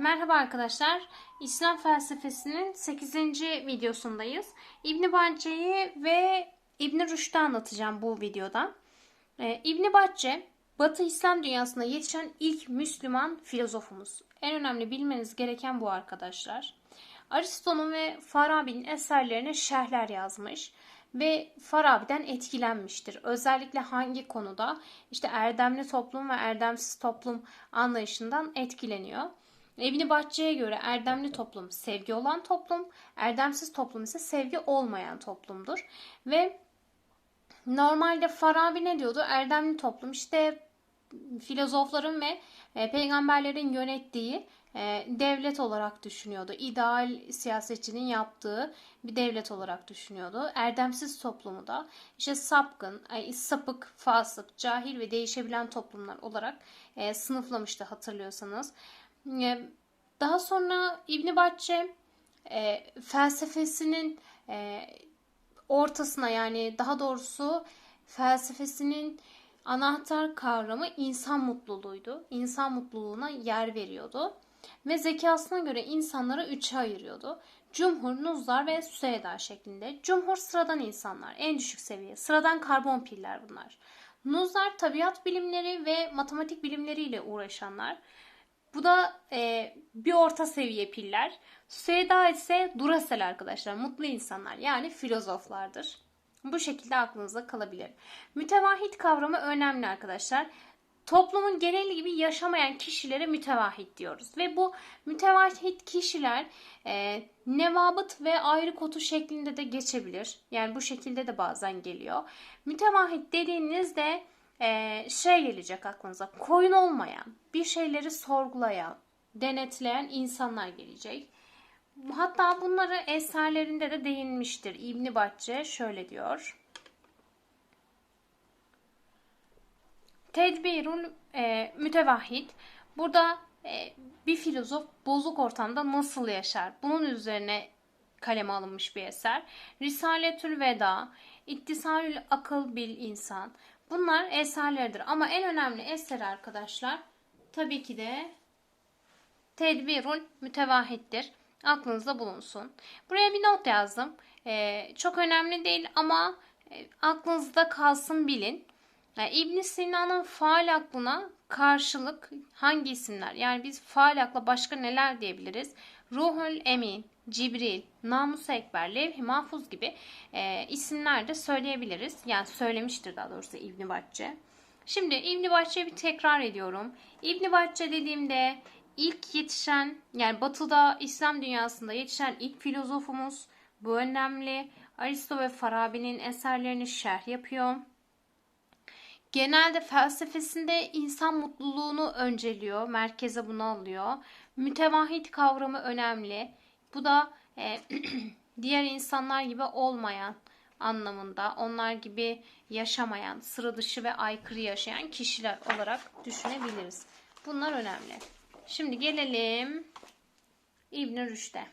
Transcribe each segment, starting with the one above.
Merhaba arkadaşlar. İslam felsefesinin 8. videosundayız. İbn Bacce'yi ve İbn Rüşd'ü anlatacağım bu videoda. Ee, İbn Bacce, Batı İslam dünyasında yetişen ilk Müslüman filozofumuz. En önemli bilmeniz gereken bu arkadaşlar. Aristo'nun ve Farabi'nin eserlerine şerhler yazmış ve Farabi'den etkilenmiştir. Özellikle hangi konuda? İşte erdemli toplum ve erdemsiz toplum anlayışından etkileniyor. İbn Bahçe'ye göre erdemli toplum sevgi olan toplum, erdemsiz toplum ise sevgi olmayan toplumdur. Ve normalde Farabi ne diyordu? Erdemli toplum işte filozofların ve e, peygamberlerin yönettiği e, devlet olarak düşünüyordu. İdeal siyasetçinin yaptığı bir devlet olarak düşünüyordu. Erdemsiz toplumu da işte sapkın, ay, sapık, fasık, cahil ve değişebilen toplumlar olarak e, sınıflamıştı hatırlıyorsanız. E, daha sonra İbn Bahçe e, felsefesinin e, ortasına yani daha doğrusu felsefesinin anahtar kavramı insan mutluluğuydu. İnsan mutluluğuna yer veriyordu. Ve zekasına göre insanları üçe ayırıyordu. Cumhur, Nuzlar ve Süseyda şeklinde. Cumhur sıradan insanlar, en düşük seviye. Sıradan karbon piller bunlar. Nuzlar tabiat bilimleri ve matematik bilimleriyle uğraşanlar. Bu da e, bir orta seviye piller. Süseyda ise Duracell arkadaşlar. Mutlu insanlar yani filozoflardır. Bu şekilde aklınızda kalabilir. Mütevahhit kavramı önemli arkadaşlar. Toplumun geneli gibi yaşamayan kişilere mütevahhit diyoruz. Ve bu mütevahhit kişiler e, nevabıt ve ayrı kotu şeklinde de geçebilir. Yani bu şekilde de bazen geliyor. Mütevahhit dediğinizde e, şey gelecek aklınıza. Koyun olmayan, bir şeyleri sorgulayan, denetleyen insanlar gelecek. Hatta bunları eserlerinde de değinmiştir. İbni Bahçe şöyle diyor. Tedbirul e, mütevahhid. Burada e, bir filozof bozuk ortamda nasıl yaşar? Bunun üzerine kaleme alınmış bir eser. Risaletül Veda, İttisalül Akıl Bil İnsan. Bunlar eserlerdir. Ama en önemli eser arkadaşlar tabii ki de Tedbirul Mütevahhiddir. Aklınızda bulunsun. Buraya bir not yazdım. Ee, çok önemli değil ama e, aklınızda kalsın bilin. Yani İbn Sina'nın faal aklına karşılık hangi isimler? Yani biz faal akla başka neler diyebiliriz? Ruhul Emin, Cibril, Namus Ekber, Levh-i Mahfuz gibi e, isimler de söyleyebiliriz. Yani söylemiştir daha doğrusu İbn Bahçe. Şimdi İbn Bahçe'yi bir tekrar ediyorum. İbn Bahçe dediğimde ilk yetişen yani batıda İslam dünyasında yetişen ilk filozofumuz. Bu önemli. Aristo ve Farabi'nin eserlerini şerh yapıyor. Genelde felsefesinde insan mutluluğunu önceliyor, merkeze bunu alıyor. Mütevahhid kavramı önemli. Bu da e, diğer insanlar gibi olmayan anlamında, onlar gibi yaşamayan, sıra dışı ve aykırı yaşayan kişiler olarak düşünebiliriz. Bunlar önemli. Şimdi gelelim İbn Rüşd'e.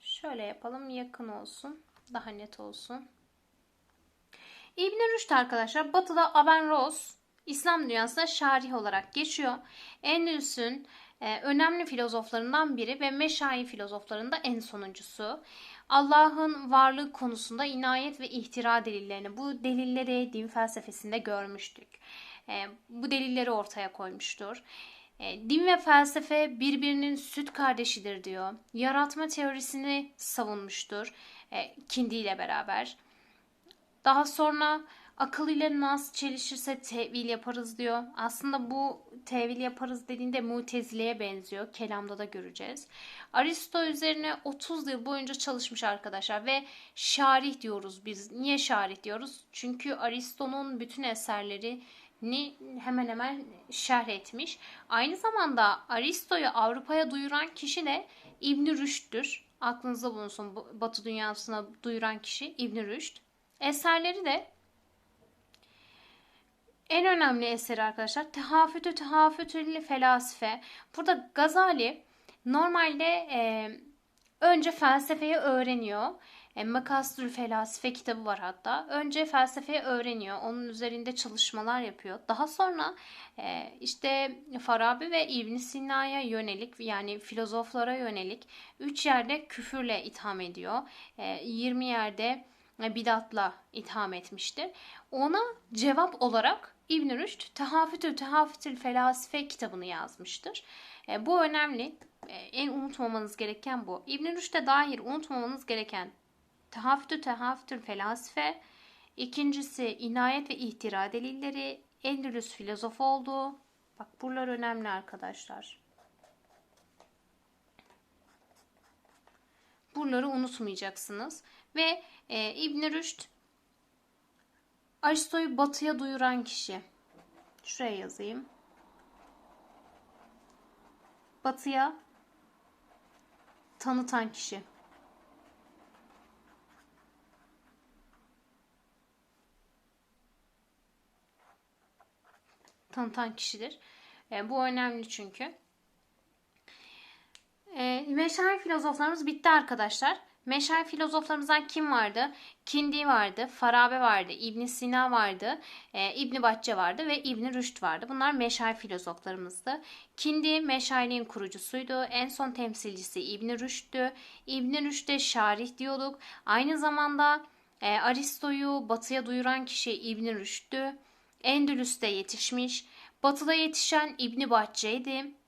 Şöyle yapalım yakın olsun. Daha net olsun. İbn Rüşd arkadaşlar batıda Averroes İslam dünyasında şarih olarak geçiyor. Endülüs'ün önemli filozoflarından biri ve meşayi filozoflarında en sonuncusu. Allah'ın varlığı konusunda inayet ve ihtira delillerini bu delilleri din felsefesinde görmüştük. E, bu delilleri ortaya koymuştur. E, din ve felsefe birbirinin süt kardeşidir diyor. Yaratma teorisini savunmuştur e, Kindi ile beraber. Daha sonra akıl ile nas çelişirse tevil yaparız diyor. Aslında bu tevil yaparız dediğinde mutezileye benziyor. Kelamda da göreceğiz. Aristo üzerine 30 yıl boyunca çalışmış arkadaşlar ve şarih diyoruz biz. Niye şarih diyoruz? Çünkü Aristo'nun bütün eserleri ni hemen hemen şerh etmiş. Aynı zamanda Aristo'yu Avrupa'ya duyuran kişi de İbn Rüşd'tür. Aklınızda bulunsun Batı dünyasına duyuran kişi İbn Rüşd. Eserleri de en önemli eseri arkadaşlar Tehafütü Tehafütül Felasife. Burada Gazali normalde e, önce felsefeyi öğreniyor E, Makasdül Felasife kitabı var hatta. Önce felsefeyi öğreniyor. Onun üzerinde çalışmalar yapıyor. Daha sonra e, işte Farabi ve İbn Sina'ya yönelik yani filozoflara yönelik 3 yerde küfürle itham ediyor. E, 20 yerde bidatla itham etmiştir. Ona cevap olarak İbn Rüşd Tehafütü Tehafütül Felasife kitabını yazmıştır. E, bu önemli. E, en unutmamanız gereken bu. İbn Rüşd'e dair unutmamanız gereken Tehafütü Tehafütül Felasife, ikincisi inayet ve ihtira delilleri, Endülüs filozofu olduğu. Bak buralar önemli arkadaşlar. Buraları unutmayacaksınız. Ve e, İbn Rüşd Aristo'yu batıya duyuran kişi. Şuraya yazayım. Batıya tanıtan kişi. Tanıtan kişidir. E, bu önemli çünkü. E, meşayi filozoflarımız bitti arkadaşlar. Meşayi filozoflarımızdan kim vardı? Kindi vardı, Farabe vardı, İbn Sina vardı, e, İbn Batce vardı ve İbn Rüşd vardı. Bunlar meşayi filozoflarımızdı. Kindi meşayiliğin kurucusuydu. En son temsilcisi İbn Rüşd'tü. İbn Rüşd'e şarih diyorduk. Aynı zamanda e, Aristo'yu batıya duyuran kişi İbn Rüşd'tü. Endülüs'te yetişmiş. Batıda yetişen İbn Batce'ydi.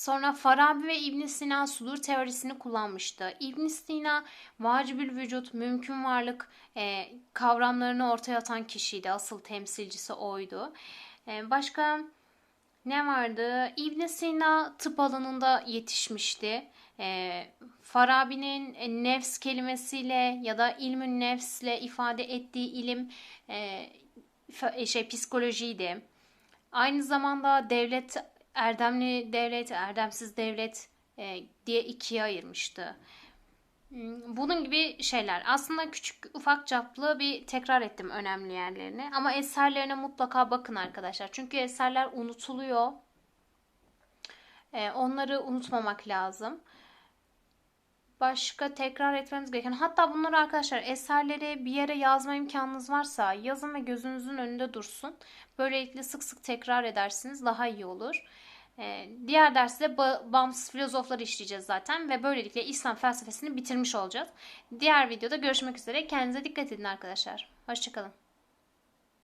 Sonra Farabi ve İbn Sina sudur teorisini kullanmıştı. İbn Sina vacibül vücut, mümkün varlık e, kavramlarını ortaya atan kişiydi. Asıl temsilcisi oydu. E, başka ne vardı? İbn Sina tıp alanında yetişmişti. E, Farabi'nin nefs kelimesiyle ya da ilmün nefsle ifade ettiği ilim e, şey psikolojiydi. Aynı zamanda devlet erdemli devlet, erdemsiz devlet e, diye ikiye ayırmıştı. Hmm, bunun gibi şeyler. Aslında küçük ufak çaplı bir tekrar ettim önemli yerlerini. Ama eserlerine mutlaka bakın arkadaşlar. Çünkü eserler unutuluyor. E, onları unutmamak lazım. Başka tekrar etmemiz gereken. Hatta bunları arkadaşlar eserleri bir yere yazma imkanınız varsa yazın ve gözünüzün önünde dursun. Böylelikle sık sık tekrar edersiniz. Daha iyi olur. Ee, diğer derste bağımsız filozofları işleyeceğiz zaten ve böylelikle İslam felsefesini bitirmiş olacağız. Diğer videoda görüşmek üzere. Kendinize dikkat edin arkadaşlar. Hoşçakalın.